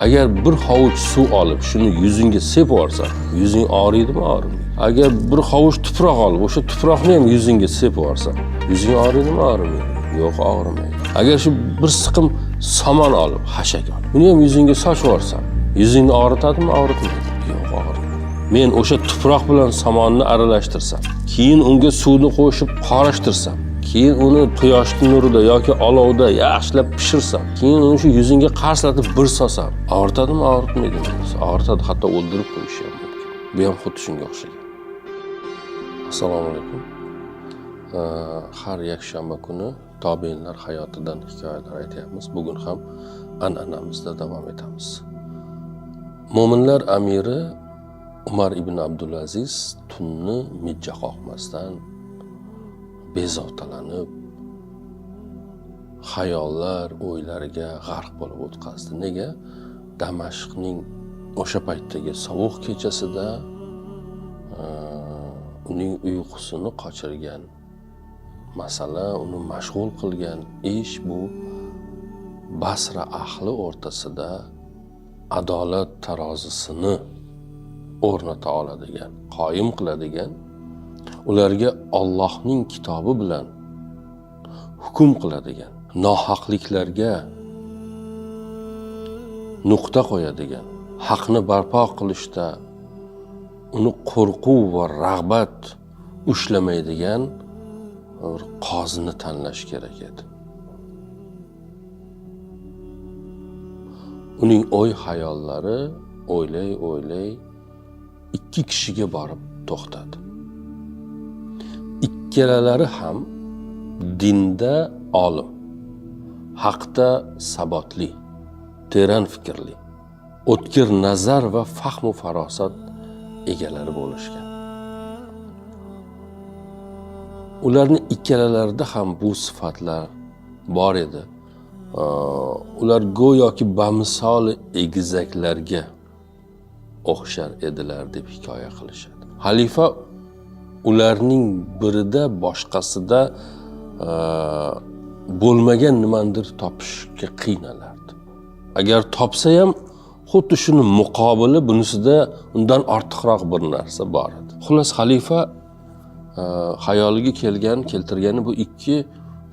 agar bir hovuch suv olib shuni yuzingga sepib yuborsang yuzing og'riydimi og'rimaydi agar bir hovuch tuproq olib o'sha tuproqni ham yuzingga sepib yuborsang yuzing og'riydimi og'rimaydi yo'q og'rimaydi. Agar shu bir siqim somon olib hashak olib buni ham yuzingga sochib yuborsang yuzingni og'ritadimi og'ritmaydi? Yo'q og'ritmaydi men o'sha tuproq bilan somonni aralashtirsam keyin unga suvni qo'shib qorishtirsam keyin uni quyoshni nurida yoki olovda yaxshilab pishirsam keyin uni shu yuzingga qarslatib bir solsam og'ritadimi og'ritmaydimi og'ritadi hatto o'ldirib qo'yishi ham mumkin bu ham xuddi shunga o'xshagan assalomu alaykum. Har yakshanba kuni tobeinlar hayotidan hikoyalar aytyapmiz. Bugun ham an'anamizda davom etamiz. Mo'minlar amiri umar ibn abdulaziz tunni mijja qoqmasdan bezovtalanib xayollar o'ylariga g'arq bo'lib o'tkazdi nega? Damashqning o'sha paytdagi sovuq kechasida e, uning uyqusini qochirgan masala uni mashg'ul qilgan ish bu basra ahli o'rtasida adolat tarozisini o'rnata oladigan qoyim qiladigan ularga Allohning kitobi bilan hukm qiladigan nohaqliklarga nuqta qo'yadigan haqni barpo qilishda uni qo'rquv va rag'bat ushlamaydigan bir qozini tanlash kerak edi. Uning o'y hayollari o'ylay o'ylay ikki kishiga borib to'xtadi. Ikkalalari ham dinda olim haqda sabotli teran fikrli o'tkir nazar va fahmu farosat egalari bo'lishgan. Ularni ikkalalarida ham bu sifatlar bor edi. Ular go'yoki bamisol egizaklarga o'xshar edilar deb hikoya qilishadi. Xalifa ularning birida boshqasida e, bo'lmagan nimanidir topishga qiynalardi agar topsa ham xuddi shuni muqobili bunisida undan ortiqroq bir narsa bor edi. Xullas xalifa e, xayoliga kelgan keltirgani bu ikki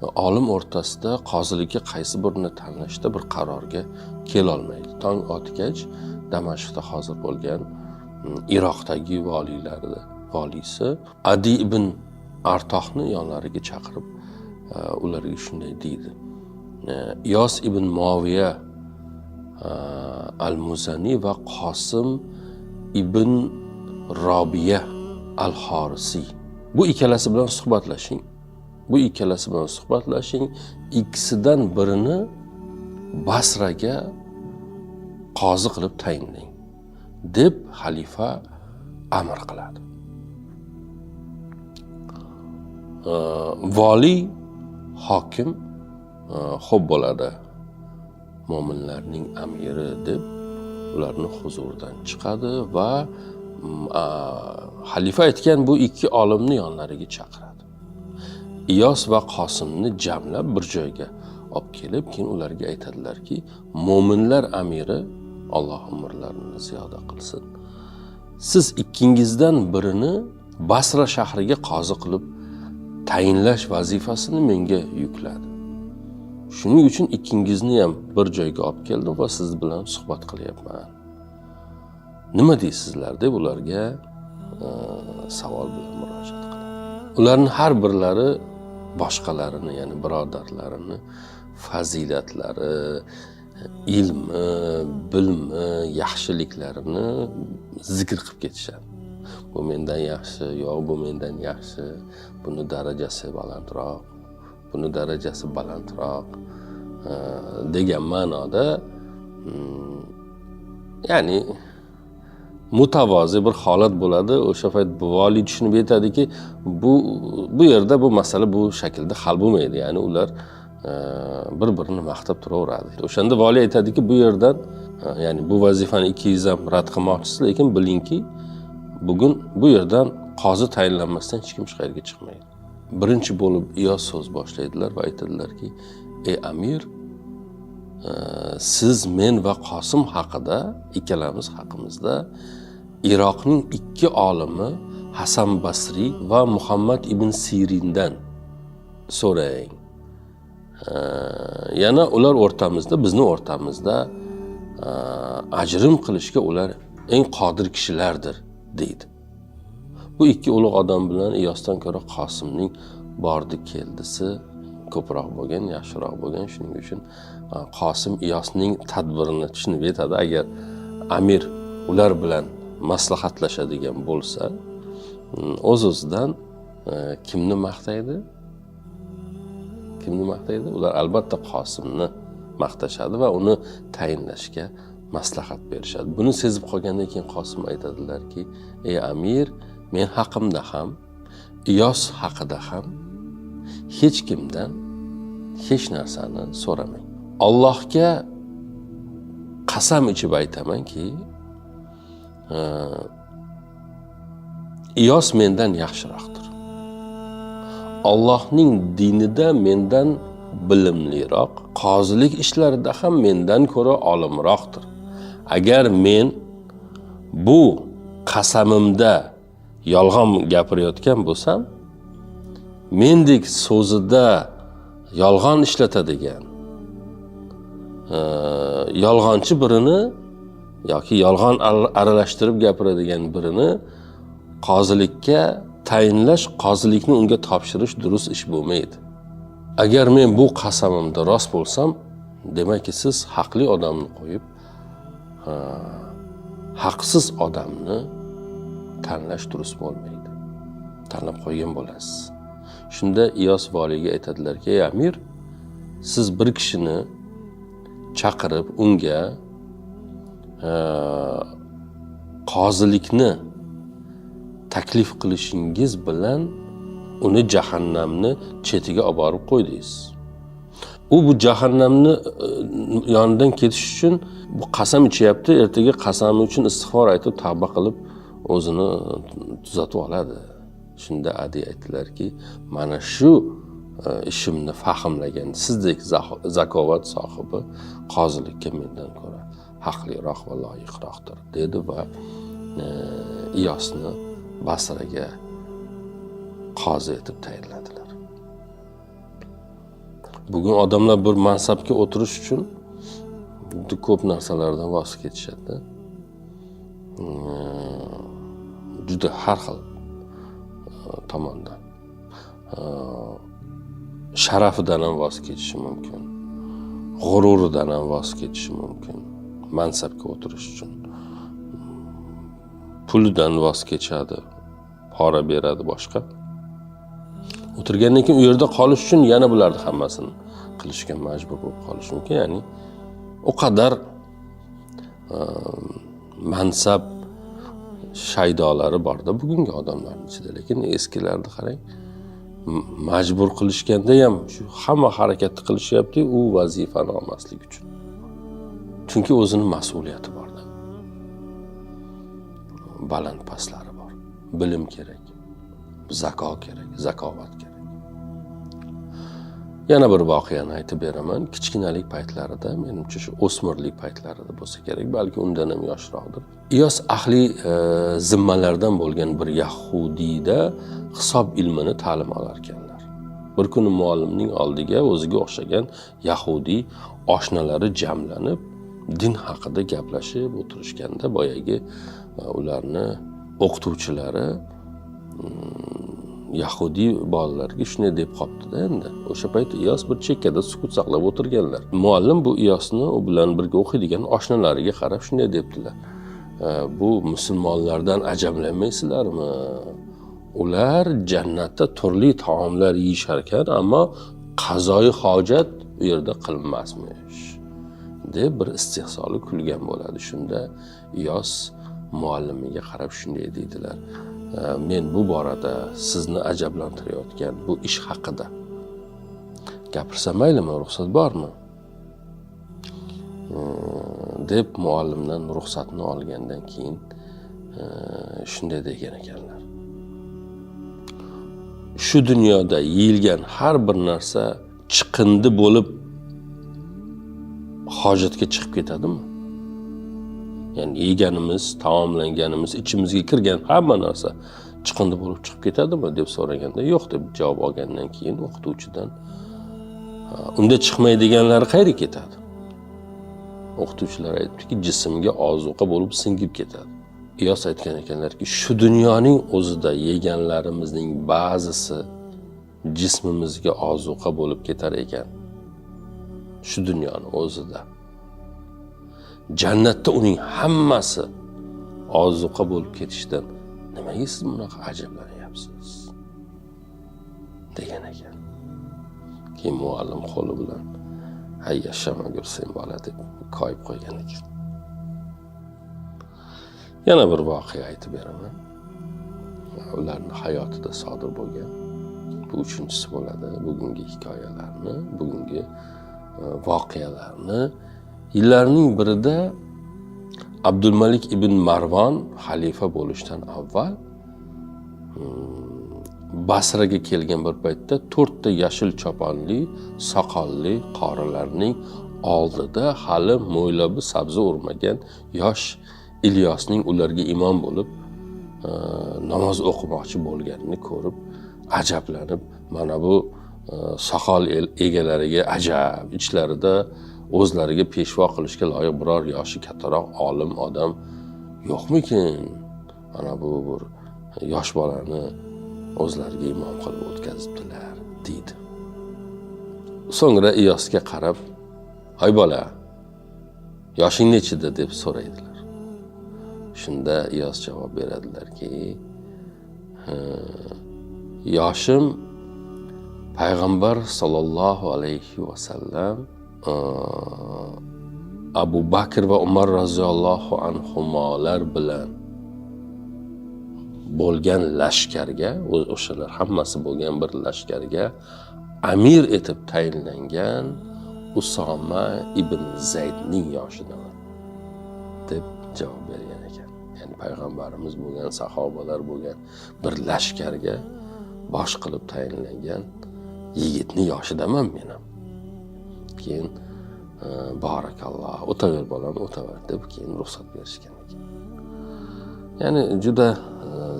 e, olim o'rtasida qozilikka qaysi birini tanlashda bir qarorga kelolmaydi. Tong otgach damashqda hozir bo'lgan iroqdagi voliylarida voliysi adi ibn artohni yonlariga chaqirib e, ularga shunday deydi. E, Yos ibn moviya e, al muzani va qosim ibn robiya al horisiy bu ikkalasi bilan suhbatlashing. Bu ikkalasi bilan suhbatlashing. Ikkisidan birini basraga qozi qilib tayinlang deb xalifa amr qiladi. Voliy hokim xo'p bo'ladi mo'minlarning amiri deb ularni huzuridan chiqadi va xalifa aytgan bu ikki olimni yonlariga chaqiradi iyos va qosimni jamlab bir joyga olib kelib keyin ularga aytadilarki mo'minlar amiri alloh umrlarini ziyoda qilsin siz ikkingizdan birini basra shahriga qozi qilib tayinlash vazifasini menga yukladi. Shuning uchun ikkingizni ham bir joyga olib keldim va siz bilan suhbat qilyapman. Nima deysizlar deb ularga e, savol bilan murojaat qiladi ularni har birlari boshqalarini ya'ni birodarlarini fazilatlari ilmi bilmi yaxshiliklarini zikr qilib ketishadi. Bu mendan yaxshi yo'q bu mendan yaxshi buni darajasi balandroq buni darajasi balandroq degan ma'noda hmm, ya'ni mutavozi bir holat bo'ladi. O'sha payt voliy tushunib yetadiki bu bu yerda bu masala bu shaklda hal bo'lmaydi. Ya'ni ular e, bir birini maqtab turaveradi. O'shanda voliy aytadiki bu yerdan e, ya'ni bu vazifani ikkingiz ham rad qilmoqchisiz lekin bilingki bugun bu yerdan qozi tayinlanmasdan hech kim hech qayerga chiqmaydi. Birinchi bo'lib iyos so'z boshlaydilar va aytadilarki ey amir e, siz men va qosim haqida ikkalamiz haqimizda iroqning ikki olimi hasan basriy va muhammad ibn sirindan so'rang e, yana ular o'rtamizda bizni o'rtamizda e, ajrim qilishga ular eng qodir kishilardir. Deydi. Bu ikki ulug' odam bilan iyosdan ko'ra qosimning bordi keldisi ko'proq bo'lgan yaxshiroq bo'lgan. Shuning uchun qosim iyosning tadbirini tushunib yetadi. Agar amir ular bilan maslahatlashadigan bo'lsa o'z o'zidan e, kimni maqtaydi? Kimni maqtaydi? Ular albatta qosimni maqtashadi va uni tayinlashga maslahat berishadi. Buni sezib qolgandan keyin qosim aytadilarki ey amir men haqimda ham iyos haqida ham hech kimdan hech narsani so'ramang. Allohga qasam ichib aytamanki e, iyos mendan yaxshiroqdir. Allohning dinida mendan bilimliroq, qozilik ishlarida ham mendan ko'ra olimroqdir. Agar men bu qasamimda yolg'on gapirayotgan bo'lsam, mendek so'zida yolg'on ishlatadigan e, yolg'onchi birini yoki yolg'on aralashtirib gapiradigan birini qozilikka tayinlash qozilikni unga topshirish durust ish bo'lmaydi. Agar men bu qasamimda rost bo'lsam demakki siz haqli odamni qo'yib haqsiz odamni tanlash durust bo'lmaydi. Tanlab qo'ygan bo'lasiz. Shunda iyos voliyga aytadilarki ey amir siz bir kishini chaqirib unga qozilikni taklif qilishingiz bilan uni jahannamni chetiga olib borib qo'ydingiz. U bu jahannamni e, yonidan ketish uchun bu qasam ichyapti. Ertaga qasami uchun istig'for aytib tavba qilib o'zini e, tuzatib oladi. Shunda adi aytdilarki mana shu e, ishimni fahmlagan sizdek zakovat sohibi qozilikka mendan ko'ra haqliroq va loyiqroqdir dedi va iyosni basraga qozi etib tayinladilar. Bugun odamlar bir mansabga o'tirish uchun ko'p narsalardan voz kechishadi. Hmm, juda har xil e, tomondan. E, sharafidan ham voz kechishi mumkin g'ururidan ham voz kechishi mumkin mansabga o'tirish uchun. Hmm, pulidan voz kechadi pora beradi boshqa. O'tirgandan keyin u yerda qolish uchun yana bularni hammasini qilishga majbur bo'lib qolishi mumkin. Ya'ni u qadar ehm, mansab shaydolari borda bugungi odamlarni ichida. Lekin eskilarni qarang majbur qilishganda ham shu hamma harakatni qilishyapti u vazifani olmaslik uchun. Chunki o'zini mas'uliyati borda. Baland pastlari bor. Bilim kerak zako kerak zakovat kerak. Yana bir voqeani aytib beraman. Kichkinalik paytlarida menimcha shu o'smirlik paytlarida bo'lsa kerak balki undan ham yoshroqdir. Iyos ahli e, zimmalardan bo'lgan bir yahudiyda hisob ilmini ta'lim olar ekanlar bir kuni muallimning oldiga o'ziga o'xshagan yahudiy oshnalari jamlanib din haqida gaplashib o'tirishganda boyagi e, ularni o'qituvchilari mm, yahudiy bolalarga shunday deb qolibdida endi. O'sha payt iyos bir chekkada sukut saqlab o'tirganlar. Muallim bu iyosni u bilan birga o'qiydigan oshnalariga qarab shunday debdilar. Bu musulmonlardan ajablanmaysizlarmi? Ular jannatda turli taomlar yeyishar ekan ammo qazoyi hojat u yerda qilinmasmish deb bir istehzoli kulgan bo'ladi shunda. Iyos muallimiga qarab shunday deydilar. Men bu borada sizni ajablantirayotgan bu ish haqida. Gapirsam maylimi ruxsat bormi? Deb muallimdan ruxsatni olgandan keyin shunday degan ekanlar. Shu dunyoda yeyilgan har bir narsa chiqindi bo'lib hojatga chiqib ketadimi? Ya'ni yeganimiz taomlanganimiz ichimizga kirgan hamma narsa chiqindi bo'lib chiqib ketadimi deb so'raganda yo'q deb javob olgandan keyin o'qituvchidan unda chiqmaydiganlari qayerga ketadi? O'qituvchilar aytibdiki jismga ozuqa bo'lib singib ketadi. Iyos aytgan ekanlarki shu dunyoning o'zida yeganlarimizning ba'zisi jismimizga ozuqa bo'lib ketar ekan. Shu dunyoni o'zida. Jannatda uning hammasi ozuqa bo'lib ketishidan nimaga siz bunaqa ajablanyapsiz degan ekan. Keyin muallim qo'li bilan hayya yashamagur sen bola deb koyib qo'ygan ekan. Yana bir voqea aytib beraman. Ularni hayotida sodir bo'lgan bu uchinchisi bo'ladi. Bugungi hikoyalarni bugungi e, voqealarni yillarning birida abdulmalik ibn marvon xalifa bo'lishdan avval hmm, basraga kelgan bir paytda to'rtta yashil choponli soqolli qorilarning oldida hali mo'ylabi sabzi o'rmagan yosh ilyosning ularga imom bo'lib e, namoz o'qimoqchi bo'lganini ko'rib ajablanib mana bu e, soqol egalariga ajab ichlarida o'zlariga peshvo qilishga loyiq biror yoshi kattaroq olim odam yo'qmikin? Mana bu bir yosh bolani o'zlariga imom qilib o'tkazibdilar deydi. So'ngra iyosga qarab hoy bola yoshing nechida deb so'raydilar. Shunda iyos javob beradilarki yoshim payg'ambar sollallohu alayhi vasallam abu bakr va umar roziyallohu anhumolar bilan bo'lgan lashkarga o'shalar hammasi bo'lgan bir lashkarga amir etib tayinlangan usoma ibn zaydning yoshidaman deb javob bergan ekan. Ya'ni payg'ambarimiz bo'lgan sahobalar bo'lgan bir lashkarga bosh qilib tayinlangan yigitni yoshidaman men ham. Keyin e, barakalloh o'taver bolam o'taver deb keyin ruxsat berishgan ekan. Ya'ni juda e,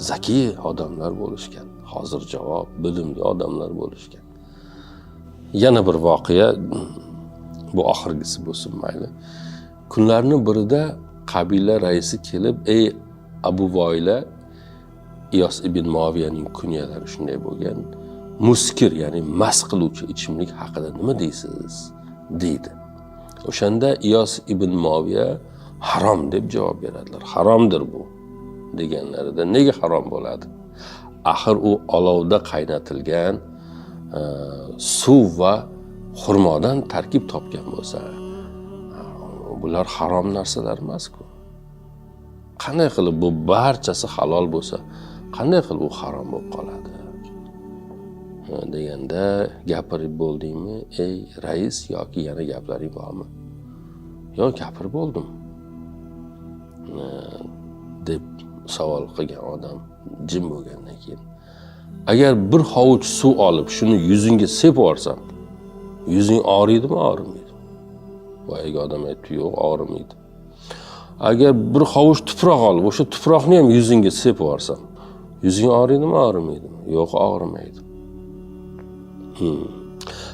zakiy odamlar bo'lishgan hozir javob bilimli odamlar bo'lishgan. Yana bir voqea bu oxirgisi bo'lsin mayli. Kunlarni birida qabila raisi kelib ey abu voyla iyos ibn moviyaning kunyalari shunday bo'lgan. Muskir ya'ni mast qiluvchi ichimlik haqida nima deysiz? Deydi. O'shanda iyos ibn moviya harom deb javob beradilar. Haromdir bu deganlarida nega harom bo'ladi? Axir u olovda qaynatilgan e, suv va xurmodan tarkib topgan bo'lsa e, bular harom narsalar emasku. Qanday qilib bu barchasi halol bo'lsa qanday qilib u harom bo'lib qoladi? Э, deganda gapirib bo'ldingmi ey rais yoki yana gaplaring bormi? Yo'q gapirib bo'ldim. Э, deb savol qilgan odam jim bo'lgandan keyin agar bir hovuch suv olib shuni yuzingga sepib yuborsam yuzing og'riydimi og'rimaydi. Boyagi odam aytdi yo'q og'rimaydi. Agar bir hovuch tuproq olib o'sha tuproqni ham yuzingga sepib yuborsam yuzing og'riydimi og'rimaydimi? Yo'q og'rimaydi. Hmm.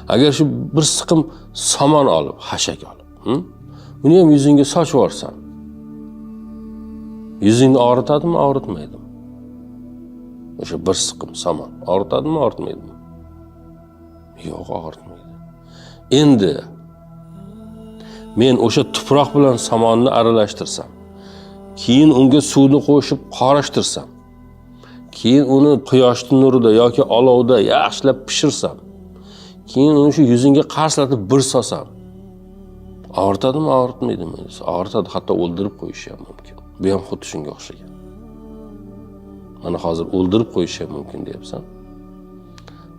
agar shu bir siqim somon olib xashak olib hmm? uni ham yuzingga sochib yuborsam yuzingni og'ritadimi og'ritmaydimi? O'sha bir siqim somon og'ritadimi og'ritmaydimi? Yo'q og'ritmaydi. Endi men o'sha tuproq bilan somonni aralashtirsam keyin unga suvni qo'shib qorishtirsam keyin uni quyoshni nurida yoki olovda yaxshilab pishirsam keyin uni shu yuzingga qarslatib bir solsam og'ritadimi og'ritmaydimi? Og'ritadi hatto o'ldirib qo'yishi ham mumkin. Bu ham xuddi shunga o'xshagan. Mana hozir o'ldirib qo'yishi ham mumkin deyapsan.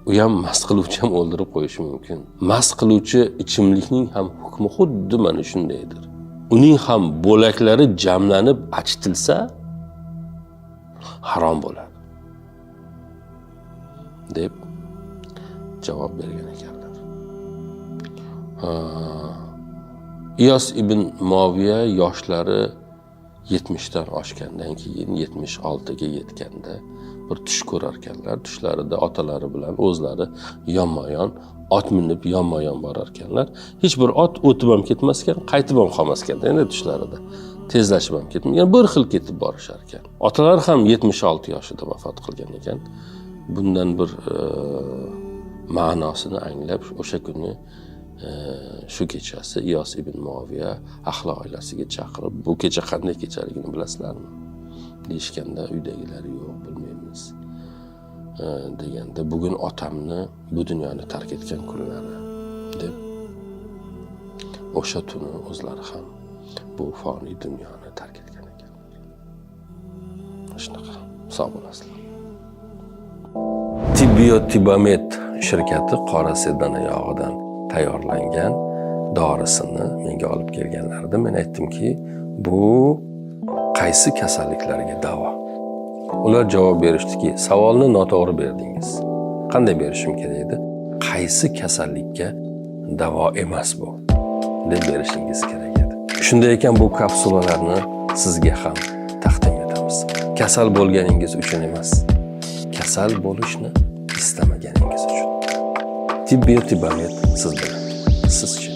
U ham mast qiluvchi ham o'ldirib qo'yishi mumkin. Mast qiluvchi ichimlikning ham hukmi xuddi mana shundaydir. Uning ham bo'laklari jamlanib achitilsa harom bo'ladi. Deb javob bergan ekanlar. Iyos ibn moviya yoshlari yetmishdan oshgandan keyin yetmish oltiga yetganda bir tush ko'rarkanlar tushlarida otalari bilan o'zlari yonma yon ot minib yonma yon borarkanlar hech bir ot o'tib ham ketmas ekan qaytib ham qolmas endi tushlarida. Tezlashib ham ketmagan bir xil ketib borishar ekan. Otalari ham yetmish olti yoshida vafot qilgan ekan. Bundan bir e, ma'nosini anglab o'sha kuni e, shu kechasi iyos ibn moviya ahli oilasiga chaqirib bu kecha qanday kechaligini bilasizlarmi? deyishganda uydagilar yo'q bilmaymiz. E, deganda bugun otamni bu dunyoni tark etgan kunlari deb o'sha tuni o'zlari ham bu foniy dunyoni tark etgan ekan. Shunaqa sog' bo'lasizlar. Tibbiyot shirkati qora sedana yog'idan tayyorlangan dorisini menga olib kelganlarida men aytdimki bu qaysi kasalliklarga davo? Ular javob berishdiki savolni noto'g'ri berdingiz. Qanday berishim kerak edi? Qaysi kasallikka davo emas bu? deb berishingiz kerak edi. Shunday ekan bu kapsulalarni sizga ham taqdim etamiz. Kasal bo'lganingiz uchun emas. Kasal bo'lishni istamaganingiz uchun tibbiyot tibamet siz bilan sizchi